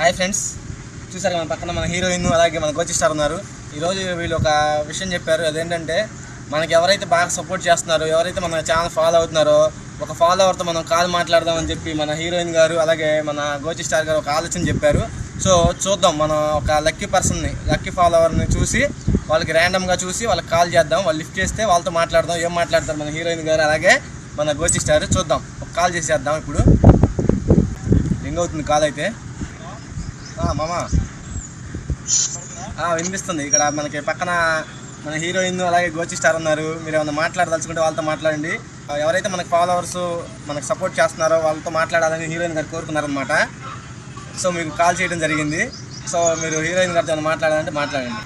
Hi friends. చూసారు మన పక్కన మన హీరోయిన్ అలాగే మన గోచి స్టార్ ఉన్నారు. ఈరోజు వీళ్ళు ఒక విషయం చెప్పారు. అదేంటంటే మనకి ఎవరైతే బాగా సపోర్ట్ చేస్తున్నారో ఎవరైతే మన ఛానల్ ఫాలో అవుతున్నారో ఒక ఫాలోవర్తో మనం కాల్ మాట్లాడదామని చెప్పి మన హీరోయిన్ గారు అలాగే మన గోచి స్టార్ గారు ఒక ఆలోచన చెప్పారు. సో చూద్దాం మనం ఒక లక్కీ పర్సన్ని లక్కీ ఫాలోవర్ని చూసి వాళ్ళకి ర్యాండమ్గా చూసి వాళ్ళకి కాల్ చేద్దాం. వాళ్ళు లిఫ్ట్ చేస్తే వాళ్ళతో మాట్లాడదాం. ఏం మాట్లాడతారు మన హీరోయిన్ గారు అలాగే మన గోచి స్టార్? చూద్దాం. ఒక కాల్ చేసేద్దాం ఇప్పుడు. రింగ్ అవుతుంది కాల్ అయితే. మామా. వినిపిస్తుంది. ఇక్కడ మనకి పక్కన మన హీరోయిన్ అలాగే గోచి స్టార్ ఉన్నారు. మీరు ఏమైనా మాట్లాడదలుచుకుంటే వాళ్ళతో మాట్లాడండి. ఎవరైతే మనకి ఫాలోవర్స్ మనకు సపోర్ట్ చేస్తున్నారో వాళ్ళతో మాట్లాడాలని హీరోయిన్ గారు కోరుకున్నారనమాట సో మీకు కాల్ చేయడం జరిగింది. సో మీరు హీరోయిన్ గారితో ఏమైనా మాట్లాడాలంటే మాట్లాడండి.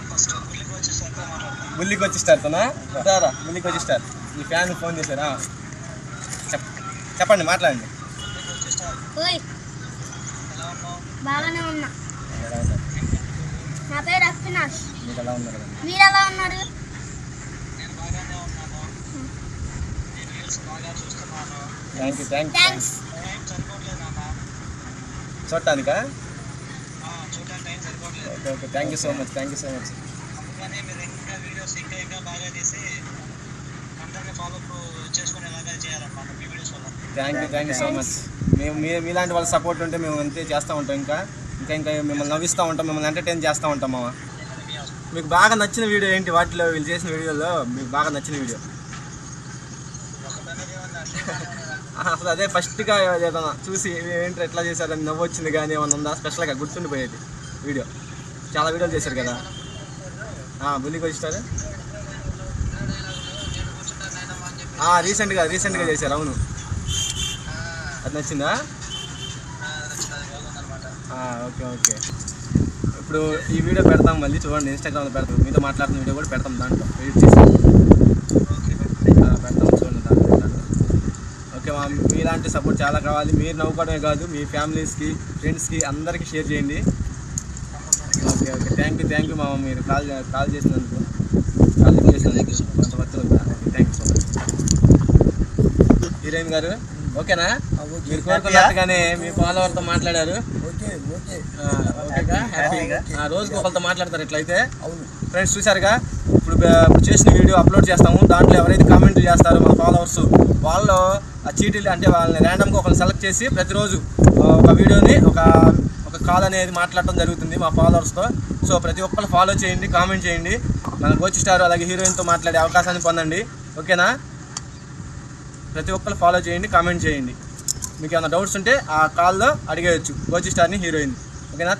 బుల్లికి వచ్చి స్టార్తోనా రారా బుల్లికి వచ్చి స్టార్. మీ ఫ్యాన్ ఫోన్ చేశారా? చెప్ చెప్పండి మాట్లాడండి. బాగానే ఉన్నా. నా పేరు అవినాష్. మీరు ఎలా ఉన్నారు? చూడటానికా? Okay okay. Thank you so much thank you so much thank you thank you so much మేము మీ మీలాంటి వాళ్ళ సపోర్ట్ ఉంటే మేము అంతే చేస్తూ ఉంటాం ఇంకా. ఇంకా ఇంకా మిమ్మల్ని నవ్విస్తూ ఉంటాం మిమ్మల్ని ఎంటర్టైన్ చేస్తూ ఉంటాం మామ. మీకు బాగా నచ్చిన వీడియో ఏంటి? వాటిలో వీళ్ళు చేసిన వీడియోలో మీకు బాగా నచ్చిన వీడియో. అసలు అదే ఫస్ట్గా ఏదైనా చూసి ఏంటి ఎట్లా చేశారని నవ్వు వచ్చింది కానీ ఏమన్నా ఉందా? స్పెషల్గా గుర్తుండిపోయేది వీడియో. చాలా వీడియోలు చేశారు కదా. బుల్లికి వచ్చిస్తారు రీసెంట్గా రీసెంట్గా చేశారు అవును. అది నచ్చిందా? Okay okay. ఇప్పుడు ఈ వీడియో పెడతాం మళ్ళీ చూడండి ఇన్స్టాగ్రామ్లో పెడతాం. మీతో మాట్లాడుతున్న వీడియో కూడా పెడతాం దాంట్లో. ఎడిట్ చేసి పెడతాం చూడండి దాంట్లో. ఓకే మా మీలాంటి సపోర్ట్ చాలా కావాలి. మీరు నవ్వుకోవడమే కాదు మీ ఫ్యామిలీస్కి ఫ్రెండ్స్కి అందరికీ షేర్ చేయండి. Okay okay. Thank you thank you మామ. మీరు కాల్ కాల్ చేసినందుకు. కాల్ చేసినందుకు కొంత okay thank you so much heroine గారు ఓకేనా? మీరు కోరుకున్నట్టుగానే మీ ఫాలోవర్తో మాట్లాడారు. ఆ, రోజుకి ఒకరితో మాట్లాడతారు ఇట్లయితే. అవును. ఫ్రెండ్స్ చూసారుగా ఇప్పుడు ఇప్పుడు చేసిన వీడియో అప్లోడ్ చేస్తాము. దాంట్లో ఎవరైతే కామెంట్ చేస్తారో మన ఫాలోవర్స్ వాళ్ళు ఆ చీటీలు అంటే వాళ్ళని ర్యాండమ్గా ఒకరిని సెలెక్ట్ చేసి ప్రతిరోజు ఒక వీడియోని ఒక ఒక కాల్ అనేది మాట్లాడటం జరుగుతుంది మా ఫాలోవర్స్తో సో ప్రతి ఒక్కరు ఫాలో చేయండి కామెంట్ చేయండి. మన గోచి స్టార్ అలాగే హీరోయిన్తో మాట్లాడే అవకాశాన్ని పొందండి. ఓకేనా? ప్రతి ఒక్కరు ఫాలో చేయండి కామెంట్ చేయండి. మీకు ఏమైనా డౌట్స్ ఉంటే ఆ కాల్లో అడిగేయచ్చు. గోచి స్టార్ని హీరోయిన్. ఓకేనా?